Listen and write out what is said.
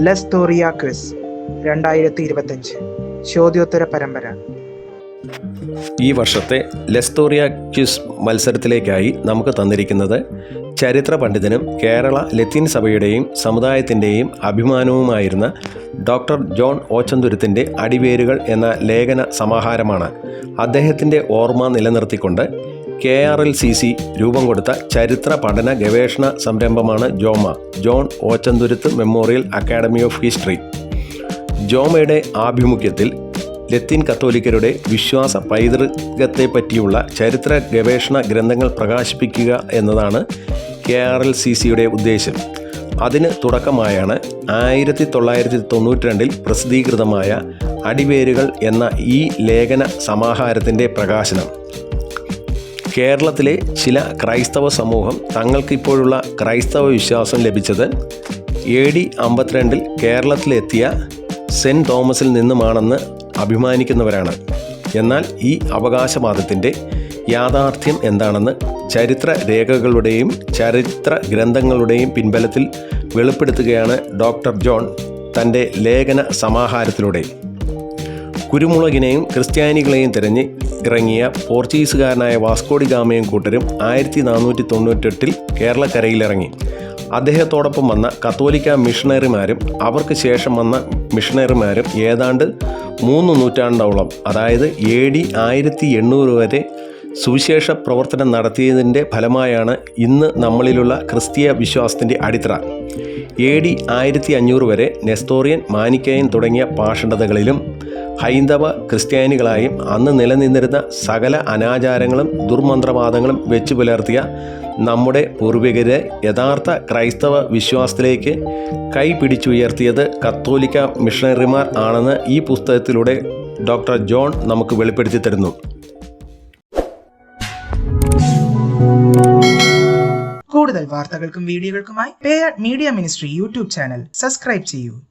ലസ്തോറിയ quiz രണ്ടായിരത്തി ഇരുപത്തഞ്ച് ചോദ്യോത്തര പരമ്പര. ഈ വർഷത്തെ ലെസ്തോറിയ ക്വിസ് മത്സരത്തിലേക്കായി നമുക്ക് തന്നിരിക്കുന്നത് ചരിത്ര പണ്ഡിതനും കേരള ലത്തീൻ സഭയുടെയും സമുദായത്തിന്റെയും അഭിമാനവുമായിരുന്ന ഡോക്ടർ ജോൺ ഓച്ചന്തുരുത്തിന്റെ അടിവേരുകൾ എന്ന ലേഖന സമാഹാരമാണ് അദ്ദേഹത്തിന്റെ ഓർമ്മ നിലനിർത്തിക്കൊണ്ട് K R L C C രൂപം കൊടുത്ത ചരിത്ര പഠന ഗവേഷണ സംരംഭമാണ് Joma John Ochanthuruth memorial academy of history. ജോമയുടെ ആഭിമുഖ്യത്തിൽ ലത്തീൻ കത്തോലിക്കരുടെ വിശ്വാസ പൈതൃകത്തെ പറ്റിയുള്ള ചരിത്ര ഗവേഷണ ഗ്രന്ഥങ്ങൾ പ്രകാശിപ്പിക്കുക എന്നതാണ് കെ ആർ എൽ സി സിയുടെ ഉദ്ദേശം. അതിന് തുടക്കമായാണ് ആയിരത്തി തൊള്ളായിരത്തി തൊണ്ണൂറ്റി രണ്ടിൽ പ്രസിദ്ധീകൃതമായ അടിവേരുകൾ എന്ന ഈ ലേഖന സമാഹാരത്തിന്റെ പ്രകാശനം. കേരളത്തിലെ ചില ക്രൈസ്തവ സമൂഹം തങ്ങൾക്കിപ്പോഴുള്ള ക്രൈസ്തവ വിശ്വാസം ലഭിച്ചത് എ ഡി അമ്പത്തിരണ്ടിൽ കേരളത്തിലെത്തിയ സെന്റ് തോമസിൽ നിന്നുമാണെന്ന് അഭിമാനിക്കുന്നവരാണ്. എന്നാൽ ഈ അവകാശവാദത്തിന്റെ യാഥാർത്ഥ്യം എന്താണെന്ന് ചരിത്ര രേഖകളുടെയും ചരിത്ര ഗ്രന്ഥങ്ങളുടെയും പിൻബലത്തിൽ വെളിപ്പെടുത്തുകയാണ് ഡോക്ടർ ജോൺ തന്റെ ലേഖന സമാഹാരത്തിലൂടെ. കുരുമുളകിനെയും ക്രിസ്ത്യാനികളെയും തിരഞ്ഞ് ഇറങ്ങിയ പോർച്ചുഗീസുകാരനായ വാസ്കോഡി ഗാമയും കൂട്ടരും ആയിരത്തി നാനൂറ്റി തൊണ്ണൂറ്റെട്ടിൽ കേരളക്കരയിലിറങ്ങി. അദ്ദേഹത്തോടൊപ്പം വന്ന കത്തോലിക്ക മിഷണറിമാരും അവർക്ക് ശേഷം വന്ന മിഷണറിമാരും ഏതാണ്ട് മൂന്ന് നൂറ്റാണ്ടോളം അതായത് എ ഡി ആയിരത്തി എണ്ണൂറ് വരെ സുവിശേഷ പ്രവർത്തനം നടത്തിയതിന്റെ ഫലമായാണ് ഇന്ന് നമ്മളിലുള്ള ക്രിസ്തീയ വിശ്വാസത്തിന്റെ അടിത്തറ. എ ഡി ആയിരത്തി അഞ്ഞൂറ് വരെ നെസ്തോറിയൻ മാനിക്കയൻ തുടങ്ങിയ പാഷണ്ഡതകളിലും ഹൈന്ദവ ക്രിസ്ത്യാനികളായും അന്ന് നിലനിന്നിരുന്ന സകല അനാചാരങ്ങളും ദുർമന്ത്രവാദങ്ങളും വെച്ചു പുലർത്തിയ നമ്മുടെ പൂർവികരെ യഥാർത്ഥ ക്രൈസ്തവ വിശ്വാസത്തിലേക്ക് കൈപിടിച്ചുയർത്തിയത് കത്തോലിക്ക മിഷണറിമാർ ആണെന്ന് ഈ പുസ്തകത്തിലൂടെ ഡോക്ടർ ജോൺ നമുക്ക് വെളിപ്പെടുത്തി തരുന്നു. കൂടുതൽ വാർത്തകൾക്കും വീഡിയോകൾക്കുമായി payer media ministry YouTube channel subscribe ചെയ്യൂ.